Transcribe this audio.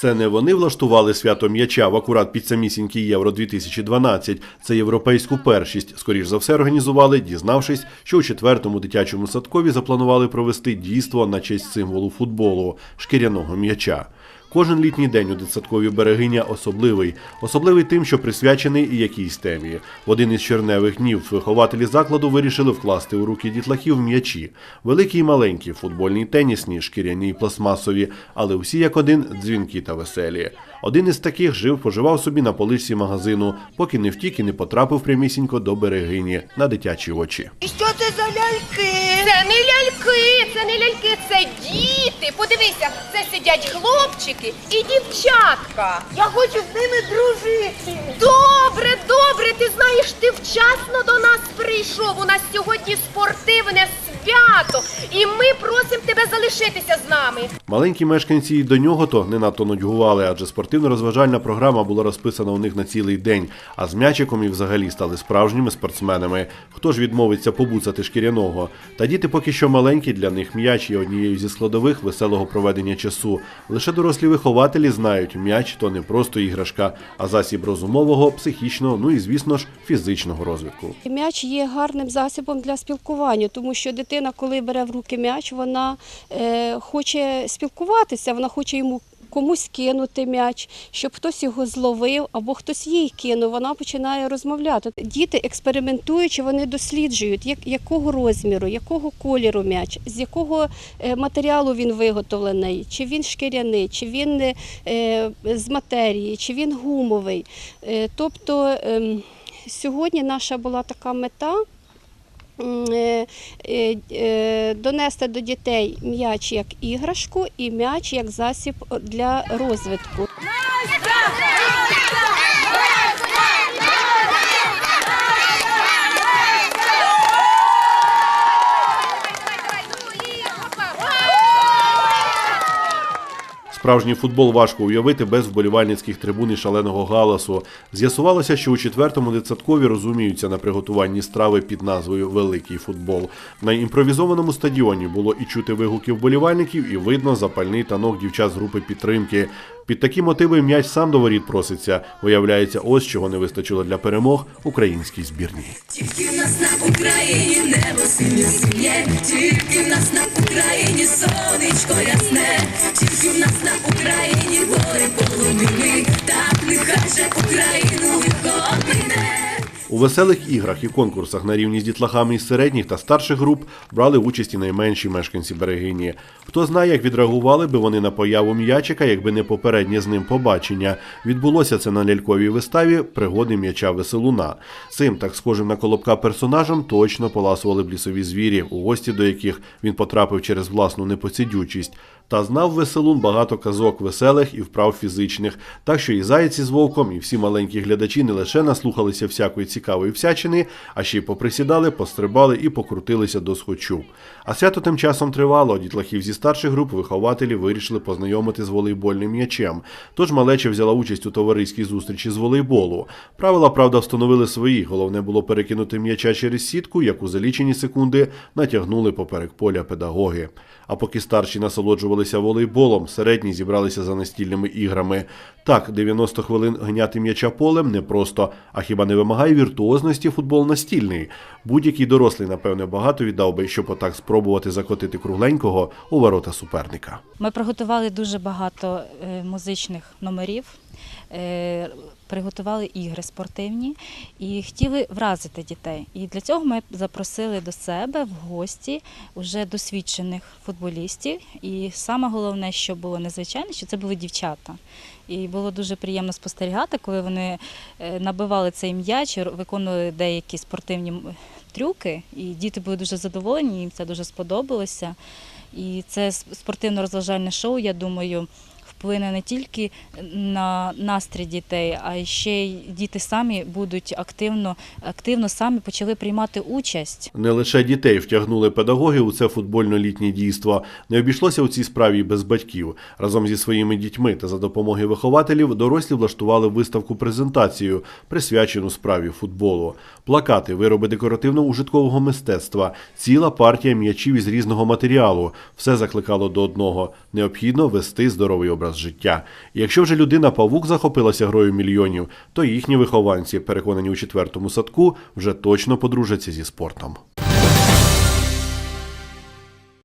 Це не вони влаштували свято м'яча в акурат під самісінький Євро 2012. Це європейську першість. Скоріш за все організували, дізнавшись, що у четвертому дитячому садкові запланували провести дійство на честь символу футболу шкіряного м'яча. Кожен літній день у дитсадкові берегиня особливий. Особливий тим, що присвячений якійсь темі. В один із черневих днів вихователі закладу вирішили вкласти у руки дітлахів м'ячі. Великі і маленькі, футбольні, тенісні, шкіряні й пластмасові, але всі як один дзвінки та веселі. Один із таких жив, поживав собі на поличці магазину, поки не втік і не потрапив прямісінько до берегині на дитячі очі. І що це за ляльки? Це не ляльки, це не ляльки, це діти. Подивися, це сидять хлопчики і дівчатка. Я хочу з ними дружити. Добре, добре, ти знаєш, ти вчасно до нас прийшов. У нас сьогодні спортивне свято, і ми просимо тебе залишитися з нами. Маленькі мешканці й до нього то не надто нудьгували, адже спортивно-розважальна програма була розписана у них на цілий день, а з м'ячиком і взагалі стали справжніми спортсменами. Хто ж відмовиться побуцати шкіряного? Та діти поки що маленькі, для них м'яч є однією зі складових веселого проведення часу. Лише дорослі вихователі знають, м'яч то не просто іграшка, а засіб розумового, психічного, ну і звісно ж фізичного розвитку. М'яч є гарним засобом для спілкування, тому що дитина, коли бере в руки м'яч, вона е, хоче вона хоче йому комусь кинути м'яч, щоб хтось його зловив або хтось їй кинув. Вона починає розмовляти. Діти експериментуючи, вони досліджують, як, якого розміру, якого кольору м'яч, з якого е, матеріалу він виготовлений, чи він шкіряний, чи він е, з матерії, чи він гумовий. Е, тобто ем, сьогодні наша була така мета. Е, е, е, Донести до дітей м'яч як іграшку і м'яч як засіб для розвитку. Справжній футбол важко уявити без вболівальницьких трибун і шаленого галасу. З'ясувалося, що у четвертому дитсадкові розуміються на приготуванні страви під назвою Великий футбол. На імпровізованому стадіоні було і чути вигуки вболівальників, і видно запальний танок дівчат з групи підтримки. Під такі мотиви м'яч сам до воріт проситься. Виявляється, ось чого не вистачило для перемог українській збірній. Тільки в нас на Україні небо синє синє, тільки в нас на Україні сонечко ясне, тільки в нас на Україні гори полонини, так нехай же мине. У веселих іграх і конкурсах на рівні з дітлахами із середніх та старших груп брали участь і найменші мешканці берегині. Хто знає, як відреагували би вони на появу м'ячика, якби не попереднє з ним побачення. Відбулося це на ляльковій виставі пригоди м'яча веселуна. Цим так схожим на колобка персонажем точно поласували б лісові звірі, у гості до яких він потрапив через власну непосидючість. Та знав веселун багато казок веселих і вправ фізичних, так що і зайці з вовком, і всі маленькі глядачі не лише наслухалися всякої цікавої всячини, а ще й поприсідали, пострибали і покрутилися до схочу. А свято тим часом тривало. Дітлахів зі старших груп вихователі вирішили познайомити з волейбольним м'ячем. Тож малеча взяла участь у товариській зустрічі з волейболу. Правила, правда, встановили свої. Головне було перекинути м'яча через сітку, яку за лічені секунди натягнули поперек поля педагоги. А поки старші насолоджувалися волейболом, середні зібралися за настільними іграми. Так, 90 хвилин гняти м'яча полем непросто, а хіба не вимагає віртуозності футбол настільний? Будь-який дорослий, напевне, багато віддав би, щоб отак спробувати закотити кругленького у ворота суперника. Ми приготували дуже багато е, музичних номерів, е, приготували ігри спортивні і хотіли вразити дітей. І для цього ми запросили до себе в гості вже досвідчених футболістів. І саме головне, що було незвичайне, що це були дівчата. І було дуже приємно спостерігати, коли вони е, набивали цей м'яч, виконували деякі спортивні трюки, і діти були дуже задоволені, їм це дуже сподобалося. І це спортивно-розважальне шоу, я думаю, вплине не тільки на настрій дітей, а ще й діти самі будуть активно, активно самі почали приймати участь. Не лише дітей втягнули педагоги у це футбольно-літнє дійство. Не обійшлося у цій справі без батьків. Разом зі своїми дітьми та за допомоги вихователів дорослі влаштували виставку-презентацію, присвячену справі футболу. Плакати, вироби декоративно-ужиткового мистецтва, ціла партія м'ячів із різного матеріалу. Все закликало до одного: необхідно вести здоровий образ образ життя. Якщо вже людина павук захопилася грою мільйонів, то їхні вихованці, переконані у четвертому садку, вже точно подружаться зі спортом.